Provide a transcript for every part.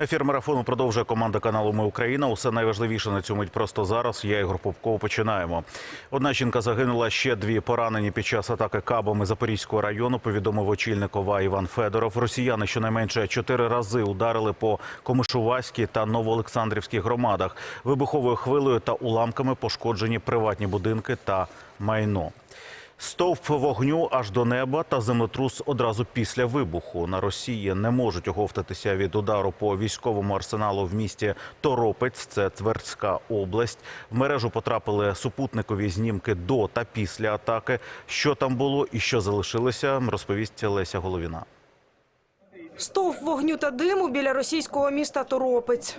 Ефір марафону продовжує команда каналу Ми Україна. Усе найважливіше на цю мить просто зараз. Я Ігор Попков. Починаємо. Одна жінка загинула, ще дві поранені під час атаки кабами Запорізького району. Повідомив очільник ОВА Іван Федоров. Росіяни щонайменше чотири рази ударили по Комишувацькій та Новоолександрівській громадах. Вибуховою хвилею та уламками пошкоджені приватні будинки та майно. Стовп вогню аж до неба та землетрус одразу після вибуху. На Росії не можуть оговтатися від удару по військовому арсеналу в місті Торопець. Це Тверська область. В мережу потрапили супутникові знімки до та після атаки. Що там було і що залишилося, розповість Леся Головіна. Стовп вогню та диму біля російського міста Торопець.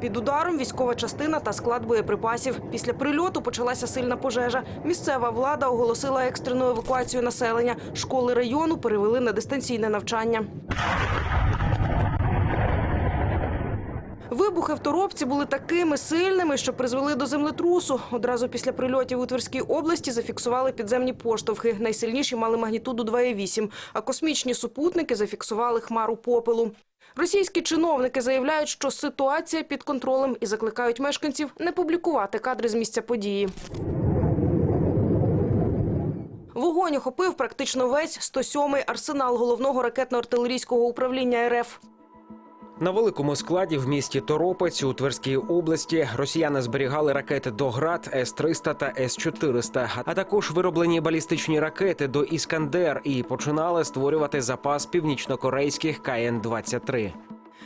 Під ударом військова частина та склад боєприпасів. Після прильоту почалася сильна пожежа. Місцева влада оголосила екстрену евакуацію населення. Школи району перевели на дистанційне навчання. Вибухи в Торопці були такими сильними, що призвели до землетрусу. Одразу після прильотів у Тверській області зафіксували підземні поштовхи. Найсильніші мали магнітуду 2,8, а космічні супутники зафіксували хмару попелу. Російські чиновники заявляють, що ситуація під контролем і закликають мешканців не публікувати кадри з місця події. Вогонь охопив практично весь 107-й арсенал головного ракетно-артилерійського управління РФ. На великому складі в місті Торопець у Тверській області росіяни зберігали ракети до ГРАД С-300 та С-400, а також вироблені балістичні ракети до Іскандер і починали створювати запас північнокорейських КН-23.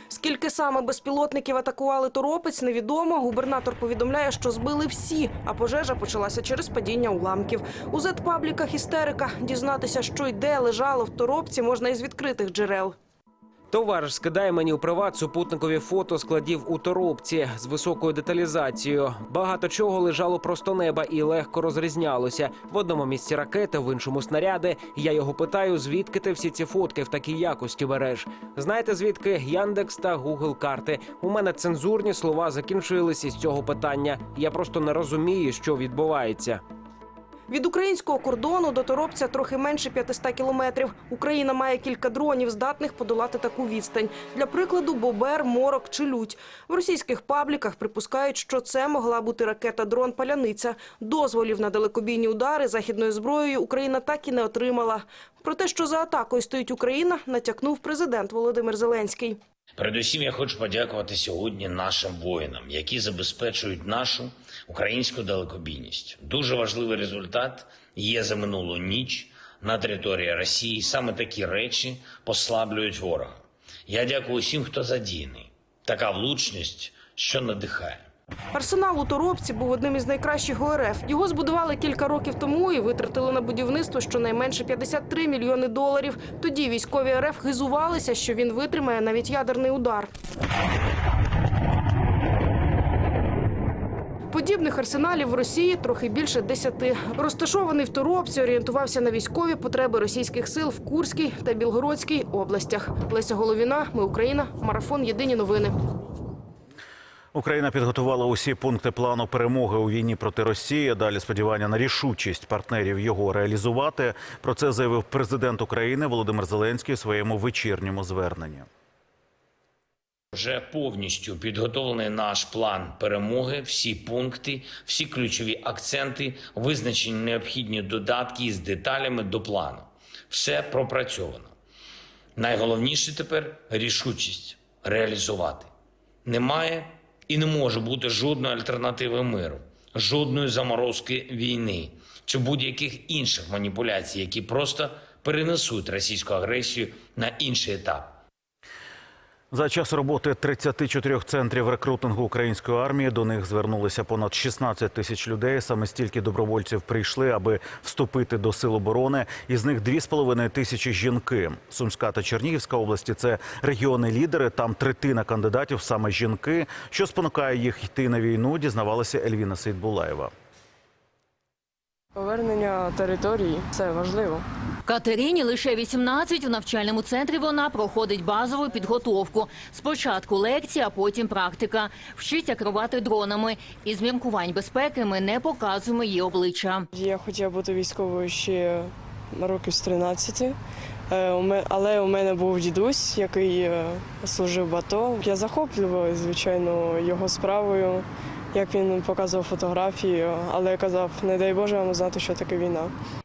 Скільки саме безпілотників атакували Торопець, невідомо. Губернатор повідомляє, що збили всі, а пожежа почалася через падіння уламків. У зет-пабліках істерика. Дізнатися, що й де лежало в Торопці, можна із відкритих джерел. Товариш скидає мені у приват супутникові фото складів у торопці з високою деталізацією. Багато чого лежало просто неба і легко розрізнялося. В одному місці ракети, в іншому снаряди. Я його питаю, звідки ти всі ці фотки в такій якості береш. Знаєте, звідки Яндекс та Гугл карти? У мене цензурні слова закінчились із цього питання. Я просто не розумію, що відбувається. Від українського кордону до Торопця трохи менше 500 кілометрів. Україна має кілька дронів, здатних подолати таку відстань. Для прикладу, Бобер, Морок чи Лють. В російських пабліках припускають, що це могла бути ракета-дрон «Паляниця». Дозволів на далекобійні удари західною зброєю Україна так і не отримала. Про те, що за атакою стоїть Україна, натякнув президент Володимир Зеленський. Передусім, я хочу подякувати сьогодні нашим воїнам, які забезпечують нашу українську далекобійність. Дуже важливий результат є за минулу ніч на території Росії. Саме такі речі послаблюють ворога. Я дякую усім, хто задіяний. Така влучність, що надихає. Арсенал у Торопці був одним із найкращих у РФ. Його збудували кілька років тому і витратили на будівництво щонайменше 53 мільйони доларів. Тоді військові РФ хизувалися, що він витримає навіть ядерний удар. Подібних арсеналів в Росії трохи більше десяти. Розташований в Торопці, орієнтувався на військові потреби російських сил в Курській та Білгородській областях. Леся Головіна, Ми Україна, марафон. Єдині новини. Україна підготувала усі пункти плану перемоги у війні проти Росії. Далі сподівання на рішучість партнерів його реалізувати. Про це заявив президент України Володимир Зеленський у своєму вечірньому зверненні. Вже повністю підготовлений наш план перемоги, всі пункти, всі ключові акценти, визначені необхідні додатки з деталями до плану. Все пропрацьовано. Найголовніше тепер рішучість реалізувати. Немає і не може бути жодної альтернативи миру, жодної заморозки війни чи будь-яких інших маніпуляцій, які просто перенесуть російську агресію на інший етап. За час роботи 34 центрів рекрутингу української армії до них звернулися понад 16 тисяч людей. Саме стільки добровольців прийшли, аби вступити до сил оборони. Із них 2,5 тисячі жінки. Сумська та Чернігівська області це регіони-лідери. Там третина кандидатів саме жінки. Що спонукає їх йти на війну, дізнавалася Ельвіна Сейдбулаєва. Повернення території це важливо. Катерині лише 18, в навчальному центрі вона проходить базову підготовку. Спочатку лекція, а потім практика. Вчиться керувати дронами. Із міркувань безпеки ми не показуємо її обличчя. Я хотіла бути військовою ще років з 13, Е, у але у мене був дідусь, який е, служив в АТО. Я захоплювалася, звичайно, його справою, як він показував фотографії, але казав, не дай Боже вам знати, що таке війна.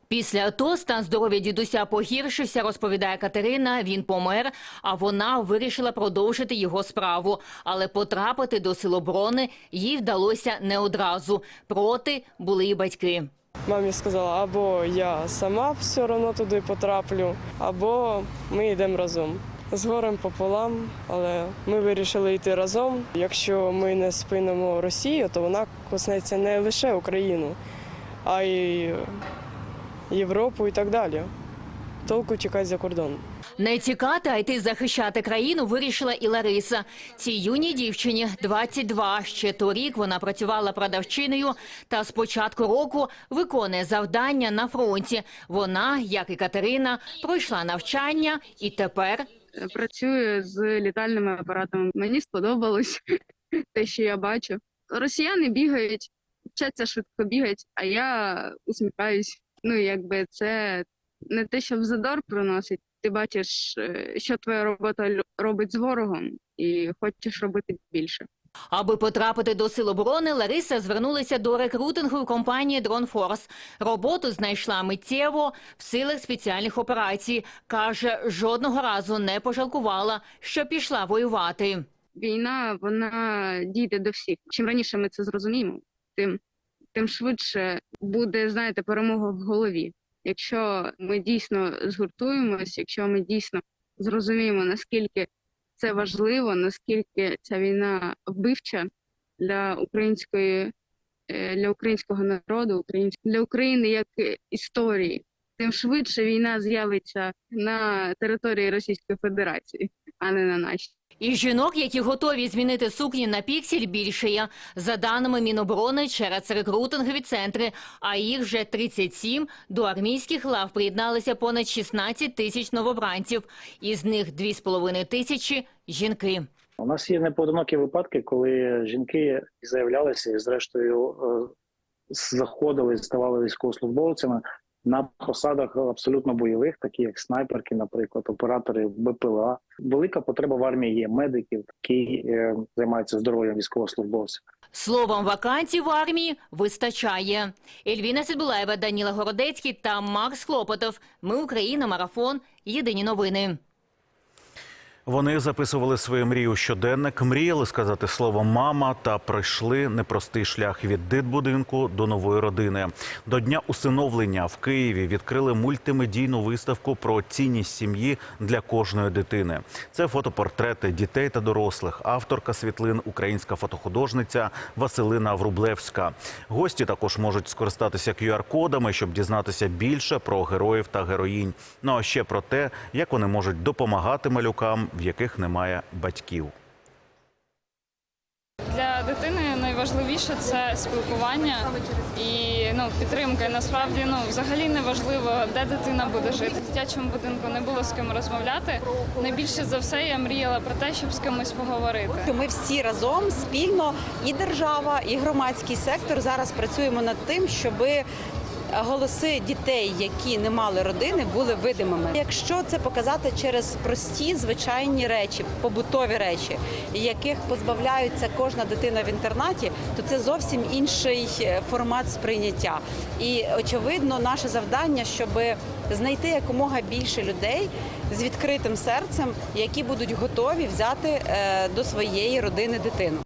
Після АТО стан здоров'я дідуся погіршився, розповідає Катерина. Він помер, а вона вирішила продовжити його справу. Але потрапити до сил оборони їй вдалося не одразу. Проти були і батьки. Мамі сказала, або я сама все одно туди потраплю, або ми йдемо разом. З горем пополам, але ми вирішили йти разом. Якщо ми не спинимо Росію, то вона коснеться не лише Україну, а й Європу і так далі. Толку тікати за кордон. Не тікати, а йти захищати країну вирішила і Лариса. Цій юній дівчині 22. Ще торік вона працювала продавчиною та з початку року виконує завдання на фронті. Вона, як і Катерина, пройшла навчання і тепер працюю з літальними апаратами. Мені сподобалось те, що я бачу. Росіяни бігають, вчаться швидко бігати, а я усміхаюсь. Ну, якби це не те, що в задор приносить. Ти бачиш, е, що твоя робота робить з ворогом, і хочеш робити більше. Аби потрапити до сил оборони, Лариса звернулася до рекрутингової компанії «Дронфорс». Роботу знайшла миттєво в силах спеціальних операцій. Каже, жодного разу не пожалкувала, що пішла воювати. Війна вона дійде до всіх. Чим раніше ми це зрозуміємо, тим, тим швидше буде, знаєте, перемога в голові. Якщо ми дійсно згуртуємось, якщо ми дійсно зрозуміємо, наскільки це важливо, наскільки ця війна вбивча для української е, для українського народу, для України як історії, тим швидше війна з'явиться на території Російської Федерації, а не на нашій. І жінок, які готові змінити сукні на піксель, більше є. За даними Міноборони, через рекрутингові центри, а їх вже 37, до армійських лав приєдналися понад 16 тисяч новобранців. Із них 2,5 тисячі – жінки. У нас є непоодинокі випадки, коли жінки заявлялися і, зрештою, е, заходили, ставали військовослужбовцями на посадах абсолютно бойових, такі як снайперки, наприклад, оператори БПЛА. Велика потреба в армії є медиків, які е, займаються здоров'ям військовослужбовців. Словом, вакансій в армії вистачає. Ельвіна Сідбулаєва, Даніла Городецький та Макс Хлопотов. Ми Україна. Марафон. Єдині новини. Вони записували свою мрію щоденник, мріяли сказати слово мама та пройшли непростий шлях від дитбудинку до нової родини. До дня усиновлення в Києві відкрили мультимедійну виставку про цінність сім'ї для кожної дитини. Це фотопортрети дітей та дорослих. Авторка світлин, українська фотохудожниця Василина Врублевська. Гості також можуть скористатися QR-кодами, щоб дізнатися більше про героїв та героїнь. Ну а ще про те, як вони можуть допомагати малюкам, в яких немає батьків. Для дитини найважливіше це спілкування і ну, підтримка. І Насправді ну взагалі не важливо, де дитина буде жити. В дитячому будинку не було з ким розмовляти. Найбільше за все я мріяла про те, щоб з кимось поговорити. Ми всі разом спільно, і держава, і громадський сектор зараз працюємо над тим, щоби голоси дітей, які не мали родини, були видимими. Якщо це показати через прості звичайні речі, побутові речі, яких позбавляється кожна дитина в інтернаті, то це зовсім інший е, формат сприйняття. І очевидно, наше завдання, щоб знайти якомога більше людей з відкритим серцем, які будуть готові взяти е, до своєї родини дитину.